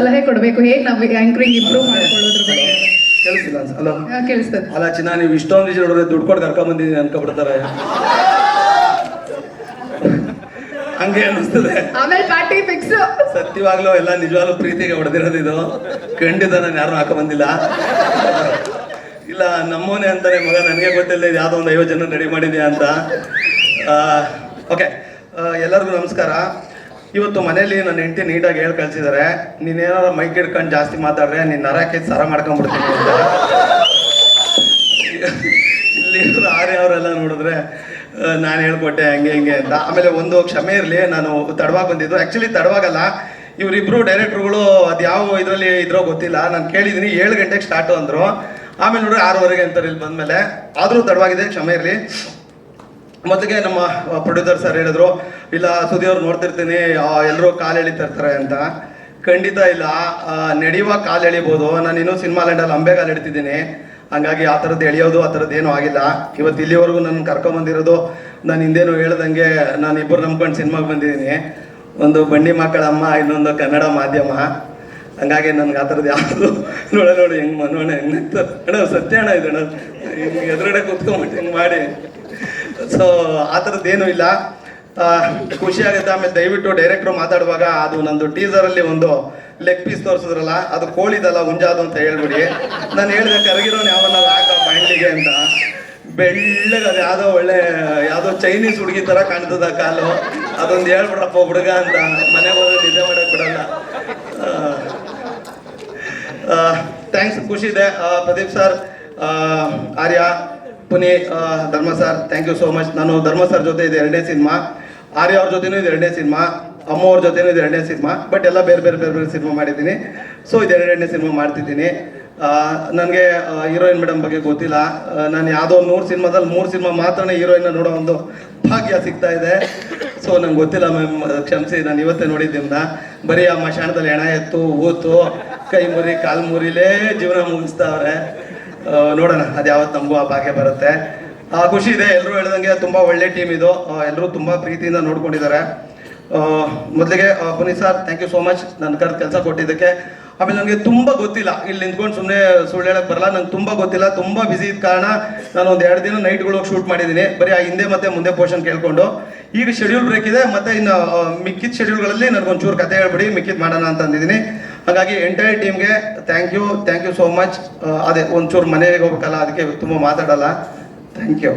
ಸಲಹೆ ಕೊಡಬೇಕು ಹೇಗೆ ನಾವು ಆಂಕರಿಂಗ್ ಇಂಪ್ರೂವ್ ಮಾಡ್ಕೊಳ್ಳೋದ್ರ ಬಗ್ಗೆ. ಕೇಳಿಸಿಲ್ಲ ಅಲ್ಲ ಹಾ, ಕೇಳಿಸ್ತದೆ. ಅಲ್ಲ ಚಿನ್ನ ನೀವು ಇಷ್ಟೊಂದು ಜನ ದುಡ್ಡು ಕೊಟ್ಟು ಕರ್ಕೊಂಡ್ ಬಂದಿದ್ದೀನಿ ಅನ್ಕೊಬಿಡ್ತಾರೆ. ಹಂಗೆ ಅನಿಸ್ತದೆ. ಆಮೇಲೆ ಪಾರ್ಟಿ ಫಿಕ್ಸ್ ಸತ್ಯವಾಗ್ಲೂ ಎಲ್ಲ ನಿಜವಾಗ್ಲೂ ಪ್ರೀತಿಗೆ ಹೊಡೆದಿರೋದು ಇದು. ಖಂಡಿತ ನಾನು ಯಾರು ಹಾಕ ಬಂದಿಲ್ಲ ಇಲ್ಲ ನಮ್ಮೋನೆ ಅಂತಾನೆ ಮಗ ನನಗೆ ಗೊತ್ತಿಲ್ಲ ಯಾವುದೋ ಒಂದು ಐವತ್ತು ಜನ ರೆಡಿ ಮಾಡಿದ್ಯಾ ಅಂತ. ಓಕೆ ಎಲ್ಲರಿಗೂ ನಮಸ್ಕಾರ. ಇವತ್ತು ಮನೇಲಿ ನನ್ನ ಹೆಂಡತಿ ನೀಟಾಗಿ ಹೇಳಿ ಕಳ್ಸಿದ್ದಾರೆ ನೀನೇನಾರ ಮೈಕ್ ಹಿಡ್ಕೊಂಡು ಜಾಸ್ತಿ ಮಾತಾಡ್ರೆ ನೀನು ನರಕ್ಕೆ ಸರ ಮಾಡ್ಕೊಂಡ್ಬಿಡ್ತೀನಿ ಅಂತ. ಇಲ್ಲಿ ಆರ್ಯ ಅವರೆಲ್ಲ ನೋಡಿದ್ರೆ ನಾನು ಹೇಳ್ಕೊಟ್ಟೆ ಹಂಗೆ ಹಿಂಗೆ ಅಂತ. ಆಮೇಲೆ ಒಂದು ಕ್ಷಮೆ ಇರಲಿ, ನಾನು ತಡವಾಗಿ ಬಂದಿದ್ದು. ಆ್ಯಕ್ಚುಲಿ ತಡವಾಗಲ್ಲ. ಇವರಿಬ್ರು ಡೈರೆಕ್ಟ್ರುಗಳು ಅದು ಯಾವ ಇದರಲ್ಲಿ ಇದ್ರೋ ಗೊತ್ತಿಲ್ಲ. ನಾನು ಕೇಳಿದ್ದೀನಿ ಏಳು ಗಂಟೆಗೆ ಸ್ಟಾರ್ಟು ಅಂದರು. ಆಮೇಲೆ ನೋಡ್ರಿ ಆರೂವರೆಗೆ ಅಂತಾರೆ ಇಲ್ಲಿ ಬಂದಮೇಲೆ. ಆದರೂ ತಡವಾಗಿದೆ, ಕ್ಷಮೆ ಇರಲಿ. ಮೊದಲಿಗೆ ನಮ್ಮ ಪ್ರೊಡ್ಯೂಸರ್ ಸರ್ ಹೇಳಿದ್ರು, ಇಲ್ಲ ಸುದಿ ಅವ್ರು ನೋಡ್ತಿರ್ತೀನಿ ಎಲ್ಲರೂ ಕಾಲು ಎಳಿತಾ ಇರ್ತಾರೆ ಅಂತ. ಖಂಡಿತ ಇಲ್ಲ ನಡೆಯುವ ಕಾಲು ಎಳಿಬೋದು. ನಾನು ಇನ್ನೂ ಸಿನಿಮಾ ಲ್ಯಾಂಡಲ್ಲಿ ಅಂಬೆ ಕಾಲು ಎಳಿತಿದ್ದೀನಿ. ಹಂಗಾಗಿ ಆ ಥರದ್ದು ಎಳೆಯೋದು, ಆ ಥರದ್ದು ಏನೂ ಆಗಿಲ್ಲ. ಇವತ್ತು ಇಲ್ಲಿವರೆಗೂ ನನ್ನ ಕರ್ಕೊಂಬಂದಿರೋದು ನಾನು ಹಿಂದೇನು ಹೇಳ್ದಂಗೆ ನಾನು ಇಬ್ಬರು ನಂಬ್ಕೊಂಡು ಸಿನಿಮಾಗೆ ಬಂದಿದ್ದೀನಿ. ಒಂದು ಬಂಡಿ ಮಕ್ಕಳಮ್ಮ ಇನ್ನೊಂದು ಕನ್ನಡ ಮಾಧ್ಯಮ. ಹಂಗಾಗಿ ನನ್ಗೆ ಆ ಥರದ್ದು ಯಾವುದು ನೋಡ, ನೋಡಿ, ಹೆಂಗೆ ಮನೋಣ, ಹೆಂಗೆ ಅಣ್ಣ, ಸತ್ಯ ಅಣ್ಣ ಇದು ಅಣ್ಣ. ಎದುರುಗಡೆ ಕೂತ್ಕೊಂಬಿಟ್ಟು ಹಿಂಗೆ ಮಾಡಿ. ಸೊ ಆ ಥರದ್ದೇನು ಇಲ್ಲ. ಖುಷಿ ಆಗುತ್ತೆ. ಆಮೇಲೆ ದಯವಿಟ್ಟು ಡೈರೆಕ್ಟ್ರು ಮಾತಾಡುವಾಗ ಅದು ನಂದು ಟೀಸರಲ್ಲಿ ಒಂದು ಲೆಗ್ ಪೀಸ್ ತೋರಿಸಿದ್ರಲ್ಲ, ಅದು ಕೋಳಿದಲ್ಲ ಹುಂಜಾದು ಅಂತ ಹೇಳ್ಬಿಡಿ. ನಾನು ಹೇಳಿದೆ, ಕರಗಿರೋನು ಯಾವನಾರು ಹಾಕ ಬಾಂಡ್ಲಿಗೆ ಅಂತ. ಬೆಳ್ಳಗೆ ಅದು ಯಾವುದೋ ಒಳ್ಳೆ, ಯಾವುದೋ ಚೈನೀಸ್ ಹುಡುಗಿ ಥರ ಕಾಣ್ತದ ಕಾಲು. ಅದೊಂದು ಹೇಳ್ಬಿಡಪ್ಪ ಹುಡುಗ ಅಂತ. ಮನೆಗೆ ಹೋದ್ರೆ ನಿದ್ದೆ ಮಾಡಕ್ ಬಿಡಲ್ಲ. ಥ್ಯಾಂಕ್ಸ್ ಖುಷಿ ಇದೆ. Pradeep sir Arya Puni Dharma sir thank you so much ನಾನು ಧರ್ಮ ಸರ್ ಜೊತೆ ಇದು ಎರಡನೇ ಸಿನಿಮಾ. ಆರ್ಯ ಅವ್ರ ಜೊತೆನೂ ಇದು ಎರಡನೇ ಸಿನಿಮಾ. ಅಮ್ಮ ಅವ್ರ ಜೊತೆನೂ ಇದು ಎರಡನೇ ಸಿನಿಮಾ. ಬಟ್ ಎಲ್ಲ ಬೇರೆ ಬೇರೆ ಬೇರೆ ಬೇರೆ ಸಿನಿಮಾ ಮಾಡಿದ್ದೀನಿ. ಸೊ ಇದು ಎರಡನೇ ಸಿನಿಮಾ ಮಾಡ್ತಿದ್ದೀನಿ. ನನಗೆ ಹೀರೋಯಿನ್ ಮೇಡಮ್ ಬಗ್ಗೆ ಗೊತ್ತಿಲ್ಲ. ನಾನು ಯಾವುದೋ ನೂರು ಸಿನಿಮಾದಲ್ಲಿ ಮೂರು ಸಿನಿಮಾ ಮಾತ್ರ ಹೀರೋಯಿನ್ನ ನೋಡೋ ಒಂದು ಭಾಗ್ಯ ಸಿಗ್ತಾ ಇದೆ. ಸೊ ನಂಗೆ ಗೊತ್ತಿಲ್ಲ ಮ್ಯಾಮ್ ಕ್ಷಮಿಸಿ, ನಾನು ಇವತ್ತೇ ನೋಡಿದ್ದಿಂದ ಬರೀ ಆ ಮಶಾಣದಲ್ಲಿ ಹೆಣ ಎತ್ತು ಊತು ಕೈ ಮುರಿ, ಕಾಲು ಮುರಿಲೇ ಜೀವನ ಮುಗಿಸ್ತಾವ್ರೆ. ನೋಡೋಣ, ಅದು ಯಾವತ್ತು ನಮಗೂ ಆ ಭಾಗ್ಯ ಬರುತ್ತೆ. ಖುಷಿ ಇದೆ ಎಲ್ಲರೂ ಹೇಳ್ದಂಗೆ ತುಂಬ ಒಳ್ಳೆ ಟೀಮ್ ಇದು. ಎಲ್ಲರೂ ತುಂಬ ಪ್ರೀತಿಯಿಂದ ನೋಡ್ಕೊಂಡಿದ್ದಾರೆ. ಮೊದಲಿಗೆ Puneeth sir thank you so much ನನ್ನ ಕರೆದು ಕೆಲಸ ಕೊಟ್ಟಿದ್ದಕ್ಕೆ. ಆಮೇಲೆ ನನಗೆ ತುಂಬ ಗೊತ್ತಿಲ್ಲ, ಇಲ್ಲಿ ನಿಂತ್ಕೊಂಡು ಸುಮ್ಮನೆ ಸುಳ್ಳು ಹೇಳೋಕ್ಕೆ ಬರಲ್ಲ, ನಂಗೆ ತುಂಬ ಗೊತ್ತಿಲ್ಲ, ತುಂಬ ಬಿಸಿ ಇದ್ದ ಕಾರಣ ನಾನು ಒಂದು ಎರಡು ದಿನ ನೈಟ್ಗಳು ಶೂಟ್ ಮಾಡಿದ್ದೀನಿ ಬರೀ ಆ ಹಿಂದೆ ಮತ್ತೆ ಮುಂದೆ ಪೋರ್ಷನ್ ಕೇಳ್ಕೊಂಡು. ಈಗ ಶೆಡ್ಯೂಲ್ ಬ್ರೇಕ್ ಇದೆ, ಮತ್ತೆ ಇನ್ನು ಮಿಕ್ಕಿದ ಶೆಡ್ಯೂಲ್ಗಳಲ್ಲಿ ನನಗೊಂಚೂರು ಕತೆ ಹೇಳ್ಬಿಡಿ, ಮಿಕ್ಕಿದ್ ಮಾಡೋಣ ಅಂತ ಅಂದಿದ್ದೀನಿ ಹಾಗಾಗಿ ಎಂಟೈರ್ ಟೀಮ್ಗೆ thank you thank you so much ಅದೇ ಒಂಚೂರು ಮನೆಗೆ ಹೋಗ್ಬೇಕಲ್ಲ, ಅದಕ್ಕೆ ತುಂಬ ಮಾತಾಡಲ್ಲ. Thank you